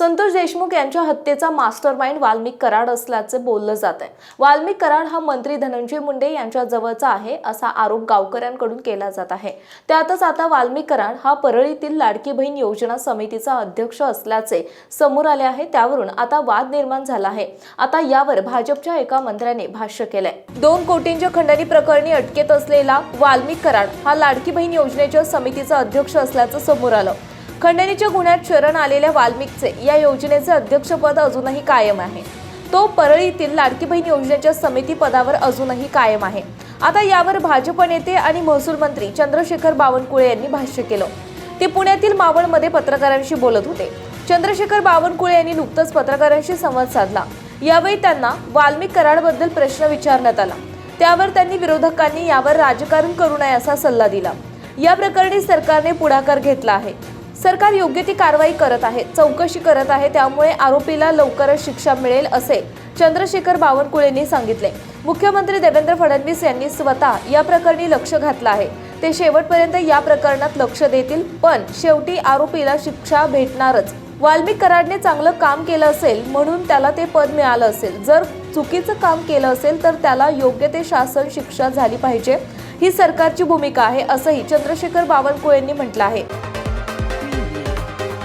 संतोष देशमुख यांच्या हत्येचा master mind Valmik Karad असल्याचे बोललं जात आहे वाल्मिक कराड हा मंत्री धनंजय मुंडे यांच्या जवळचा आहे असा आरोप गावकऱ्यांकडून केला जात आहे. त्यातच आता वाल्मिक कराड हा परळीतील लाडकी बहीण योजना समितीचा अध्यक्ष असल्याचे समोर आले आहे. त्यावरून आता वाद निर्माण झाला आहे. आता यावर भाजपच्या एका मंत्र्याने भाष्य केलंय. दोन कोटींच्या खंडणी प्रकरणी अटकेत असलेला वाल्मिक कराड हा लाडकी बहीण योजनेच्या समितीचा अध्यक्ष असल्याचं समोर आलं. खंडणीच्या गुन्ह्यात शरण आलेल्या वाल्मिकचे या योजनेचे अध्यक्षपद अजूनही कायम आहे. तो परळीतील लाडकी बहीण योजनेच्या समिती पदावर अजूनही कायम आहे. आता यावर भाजप नेते आणि महसूल मंत्री चंद्रशेखर बावनकुळे यांनी भाष्य केलं. ते पुण्यातील मावळमध्ये पत्रकारांशी बोलत होते. चंद्रशेखर बावनकुळे यांनी नुकतंच पत्रकारांशी संवाद साधला. यावेळी त्यांना वाल्मिक कराडबद्दल प्रश्न विचारण्यात आला. त्यावर त्यांनी विरोधकांनी यावर राजकारण करू नये असा सल्ला दिला. या प्रकरणी सरकारने पुढाकार घेतला आहे. सरकार योग्य ती कारवाई करत आहे चौकशी करत आहे त्यामुळे आरोपीला लवकरच शिक्षा मिळेल असे चंद्रशेखर बावनकुळेंनी सांगितले. मुख्यमंत्री देवेंद्र फडणवीस यांनी स्वतः या प्रकरणी लक्ष घातलं आहे. ते शेवटपर्यंत या प्रकरणात लक्ष देतील पण शेवटी आरोपीला शिक्षा भेटणारच. वाल्मिक कराडने चांगलं काम केलं असेल म्हणून त्याला ते पद मिळालं असेल. जर चुकीचं काम केलं असेल तर त्याला योग्य ते शासन शिक्षा झाली पाहिजे. ही सरकारची भूमिका आहे असंही चंद्रशेखर बावनकुळेंनी म्हटलं आहे.